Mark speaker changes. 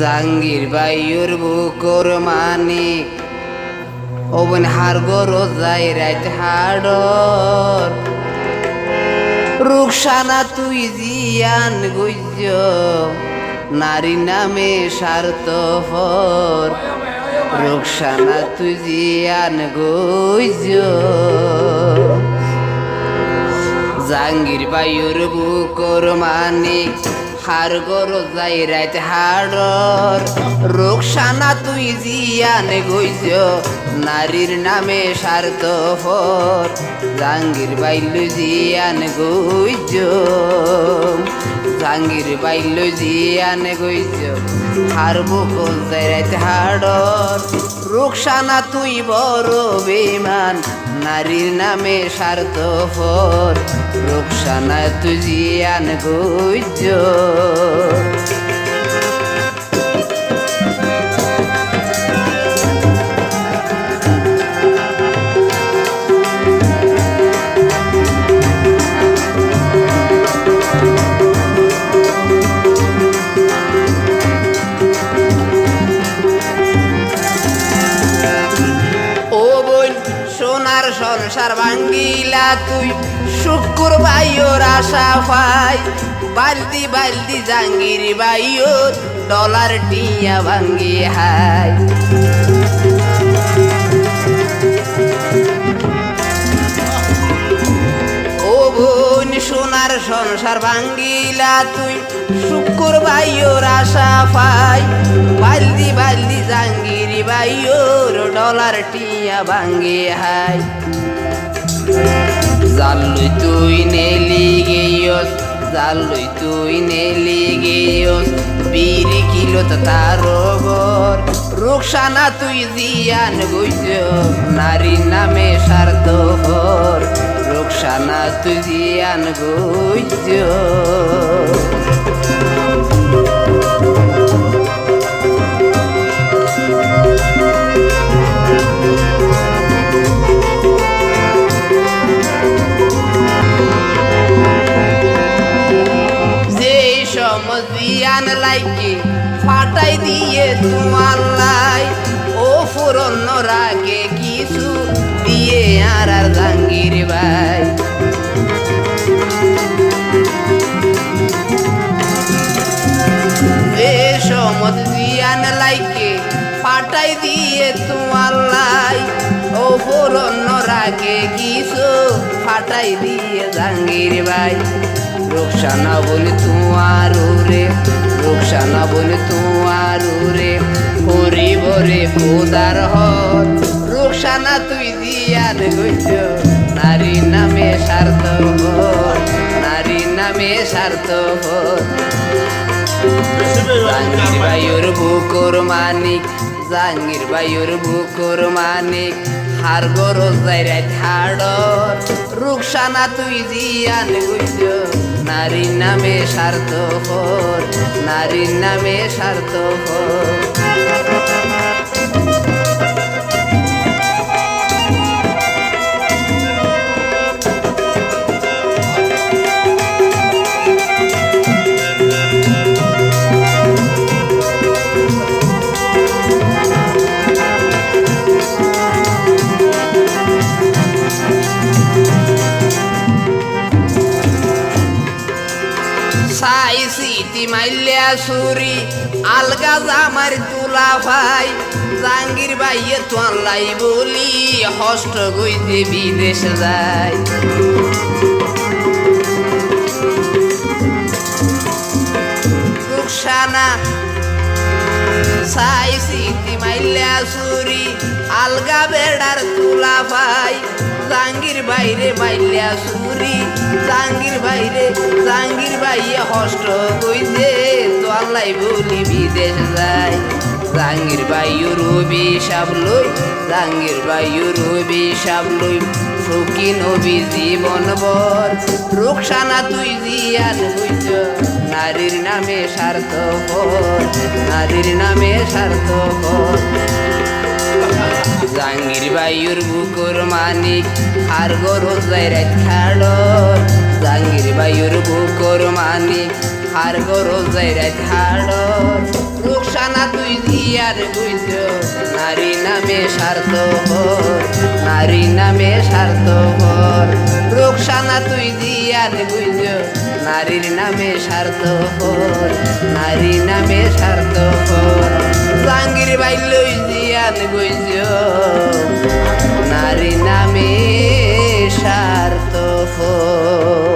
Speaker 1: জাঙ্গির বাইয়ুর বুকুর মানিক ওবন হার গরো যাই রাইত হাডর। রুকসানা তুই জিয়ান গুজ্জ, নারী নামে স্বার্থপর রুকসানা তুই জিয়ান গুজ্জ। জাঙ্গির বায়ুর বুকর মানিক হার গর যাই রাত হাড়র। রোকসানা তুই জিয়ান গইজ নারীর নামে স্বার্থপর জাঙ্গির বাইলু জিয়ান গইজ জাঙ্গির বাইলু জিয়ান গইজ হার বুকর যাই রাত হাড়র। রোকসানা তুই বড় বেমান নারীর নামে স্বার্থপর রোকসানা তুজিয়ান গুজ সংসার ভাঙ্গিলা তুই। শুকুর বাইয়োর আশা পাই, বালতি বালতি জাঙ্গির বাইয়োর ডলার টিয়া ভাঙ্গি হাই। সংসার ভাঙ্গিলা তুই। শুকুর বাইয়োর আশা পাই। বালদি বালদি জাঙ্গির বাইয়োর ডলার টিয়া ভাঙ্গি হাই। জাল্লুই তুই নেলি গেয়স জাল্লুই তুই নেলি গেয়স। বীর কিলো তার ঘর রুকসানা তুই জিয়ান গইজ নারী নামে স্বার্থ ঘর রুকসানা তুই জিয়ান গইজ যে সমজিয়ান লাইকে ফাটাই দিয়ে তোমার রাগে কিছু দিয়ে আর আর জাঙ্গির ভাই। যে সমজিয়ান লাইকে ফাটাই দিয়ে তোমার লাই। ও ফুরন রাগে কিছু ফাটাই দিয়ে জাঙ্গির ভাই। রোকসানা বলে তোমার রে রোকসানা বলে তোমার রে হরি বরে খোদার হর রোকসানা তুই দিয়ার গইছ নারী নামে স্বার্থ নারী নামে স্বার্থ হর বায়ুর বুকুর মানিক জাঙ্গির বায়ুর বুকুর মানিক, হার গরো যাইরা ছাড়র রুকসানা তুই জিয়ান গুইজ নারীর নামে স্বার্থ নারীর নামে স্বার্থ হর সাই সিটি মাইলিয়া সুরি, আলগা জামার তুলা ভাই। জাঙ্গির বাইয়ে তোলাই বলি, হষ্ট গইতে বিদেশ যায়। রুকসানা, সাই সিটি মাইলিয়া সুরি, আলগা বেড়ার তুলা ভাই। জাঙ্গির বাইরে মাইলিয়া সুরি জাঙ্গির বাইরে জাঙ্গির বাইয়ে হষ্ট কইতে তোলাই বলি বিদেশ যায়। জাঙ্গির বাইয়ু রবি সাবলই জাঙ্গির বাইয়ু রবি সাবলই সুখী নবী জীবন বর রুকসানা তুই জিয়ান হইছ। নারীর নামে স্বার্থ নারীর নামে স্বার্থ জাঙ্গির বায়ুর বুকুর মানিক, আর গরু জায়রাত খাড় জাঙ্গির বায়ুর বুকুর মানিক, আর গরু জায়রাত থাড় রুকসানা তুই দিয়ার বুঝ, নারী নামে স্বার্থ নারী নামে স্বার্থ সানা তুই জিয়ান গুইজ নারীর নামে সার্থ হর নারী নামে সার্থ স্বার্থপর জাঙ্গির বাইলই জিয়ান গুইজ নারী নামে সার্থ হর